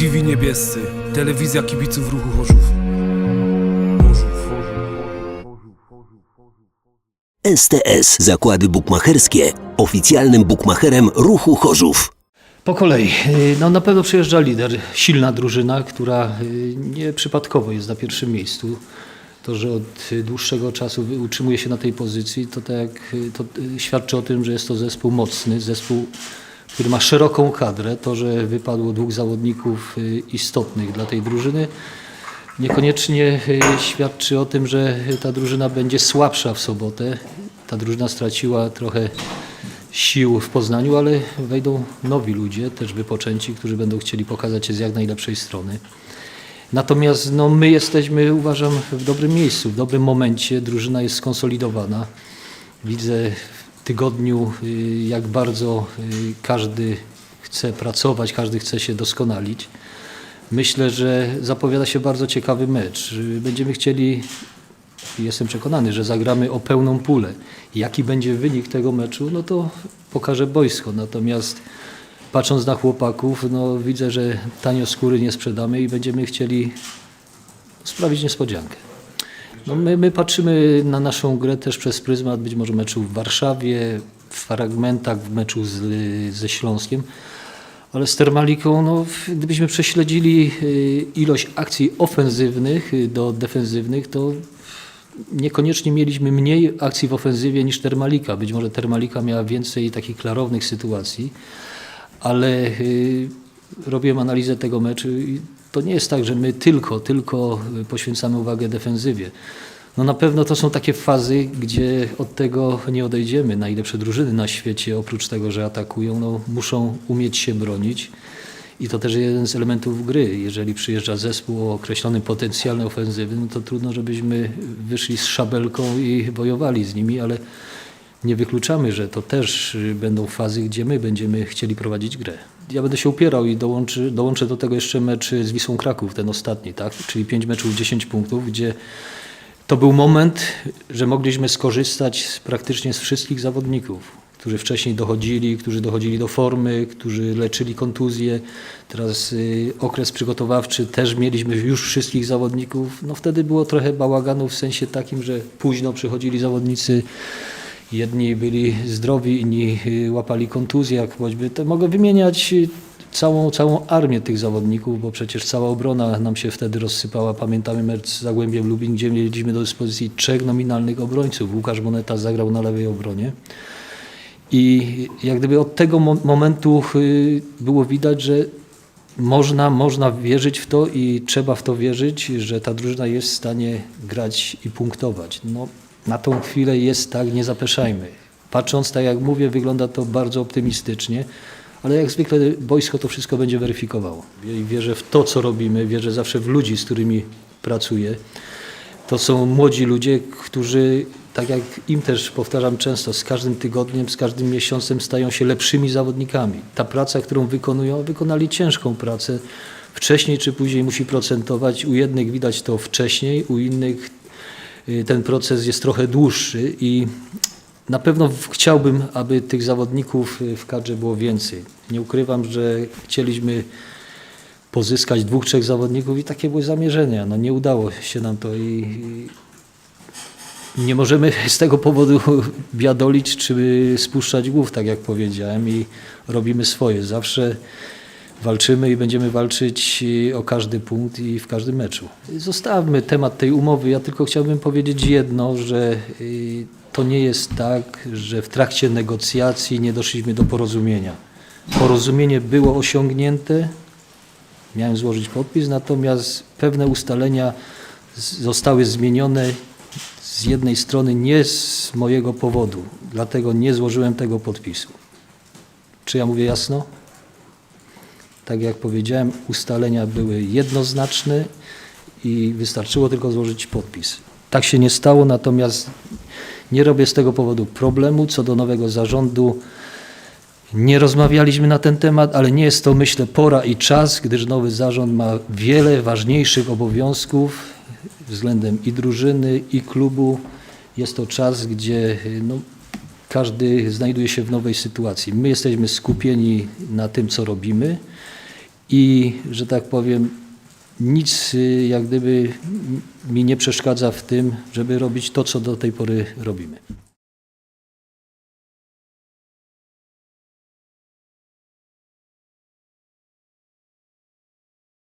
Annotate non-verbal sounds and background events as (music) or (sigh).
TV Niebiescy, telewizja kibiców ruchu Chorzów. STS Zakłady Bukmacherskie, oficjalnym bukmacherem ruchu Chorzów. Po kolei. Y, No, na pewno przyjeżdża lider, silna drużyna, która y, nieprzypadkowo jest na pierwszym miejscu. To, że od y, dłuższego czasu utrzymuje się na tej pozycji, to, tak, jak, to świadczy o tym, że jest to zespół mocny, zespół, który ma szeroką kadrę. To, że wypadło dwóch zawodników y, istotnych dla tej drużyny, niekoniecznie y, świadczy o tym, że ta drużyna będzie słabsza w sobotę. Ta drużyna straciła trochę sił w Poznaniu, ale wejdą nowi ludzie, też wypoczęci, którzy będą chcieli pokazać się z jak najlepszej strony. Natomiast no, my jesteśmy, uważam, w dobrym miejscu, w dobrym momencie. Drużyna jest skonsolidowana. Widzę tygodniu, y, jak bardzo y, każdy chce pracować, każdy chce się doskonalić. Myślę, że zapowiada się bardzo ciekawy mecz. Y, Będziemy chcieli jestem przekonany, że zagramy o pełną pulę. Jaki będzie wynik tego meczu, no to pokaże boisko. Natomiast patrząc na chłopaków, no widzę, że tanio skóry nie sprzedamy i będziemy chcieli sprawić niespodziankę. No my, my patrzymy na naszą grę też przez pryzmat być może meczu w Warszawie, w fragmentach w meczu z, ze Śląskiem. Ale z Termaliką, no, gdybyśmy prześledzili y, ilość akcji ofensywnych y, do defensywnych, to niekoniecznie mieliśmy mniej akcji w ofensywie niż Termalika. Być może Termalika miała więcej takich klarownych sytuacji, ale y, robiłem analizę tego meczu i to nie jest tak, że my tylko, tylko poświęcamy uwagę defensywie. No na pewno to są takie fazy, gdzie od tego nie odejdziemy. Najlepsze drużyny na świecie, oprócz tego, że atakują, no, muszą umieć się bronić. I to też jeden z elementów gry. Jeżeli przyjeżdża zespół o określonym potencjale ofensywnym, to trudno, żebyśmy wyszli z szabelką i wojowali z nimi, ale nie wykluczamy, że to też y, będą fazy, gdzie my będziemy chcieli prowadzić grę. Ja będę się upierał i dołączy, dołączę do tego jeszcze mecz z Wisłą Kraków, ten ostatni, tak? czyli 5 meczów, 10 punktów, gdzie to był moment, że mogliśmy skorzystać z, praktycznie z wszystkich zawodników, którzy wcześniej dochodzili, którzy dochodzili do formy, którzy leczyli kontuzje. Teraz y, okres przygotowawczy też mieliśmy już wszystkich zawodników. No wtedy było trochę bałaganu w sensie takim, że późno przychodzili zawodnicy. Jedni byli zdrowi, inni y, łapali kontuzje, jak choćby. To mogę wymieniać y, całą, całą armię tych zawodników, bo przecież cała obrona nam się wtedy rozsypała. Pamiętamy mecz z Zagłębiem Lubin, gdzie mieliśmy do dyspozycji trzech nominalnych obrońców. Łukasz Moneta zagrał na lewej obronie. I jak gdyby od tego mo- momentu y, było widać, że można, można wierzyć w to i trzeba w to wierzyć, że ta drużyna jest w stanie grać i punktować. No, na tą chwilę jest tak, nie zapeszajmy. Patrząc, tak jak mówię, wygląda to bardzo optymistycznie, ale jak zwykle boisko to wszystko będzie weryfikowało. Wierzę w to, co robimy, wierzę zawsze w ludzi, z którymi pracuję. To są młodzi ludzie, którzy, tak jak im też powtarzam często, z każdym tygodniem, z każdym miesiącem stają się lepszymi zawodnikami. Ta praca, którą wykonują, wykonali ciężką pracę. Wcześniej czy później musi procentować. U jednych widać to wcześniej, u innych ten proces jest trochę dłuższy i na pewno chciałbym, aby tych zawodników y, w kadrze było więcej. Nie ukrywam, że chcieliśmy pozyskać dwóch, trzech zawodników i takie były zamierzenia. No nie udało się nam to i, i nie możemy z tego powodu (laughs) biadolić czy spuszczać głów, tak jak powiedziałem i robimy swoje. Zawsze walczymy i będziemy walczyć y, o każdy punkt i w każdym meczu. Zostawmy temat tej umowy. Ja tylko chciałbym powiedzieć jedno, że y, to nie jest tak, że w trakcie negocjacji nie doszliśmy do porozumienia. Porozumienie było osiągnięte, miałem złożyć podpis, natomiast pewne ustalenia zostały zmienione z jednej strony nie z mojego powodu, dlatego nie złożyłem tego podpisu. Czy ja mówię jasno? Tak jak powiedziałem, ustalenia były jednoznaczne i wystarczyło tylko złożyć podpis. Tak się nie stało, natomiast nie robię z tego powodu problemu. Co do nowego zarządu, nie rozmawialiśmy na ten temat, ale nie jest to, myślę, pora i czas, gdyż nowy zarząd ma wiele ważniejszych obowiązków względem i drużyny, i klubu. Jest to czas, gdzie no, każdy znajduje się w nowej sytuacji. My jesteśmy skupieni na tym, co robimy i, że tak powiem, nic y, jak gdyby mi nie przeszkadza w tym, żeby robić to, co do tej pory robimy.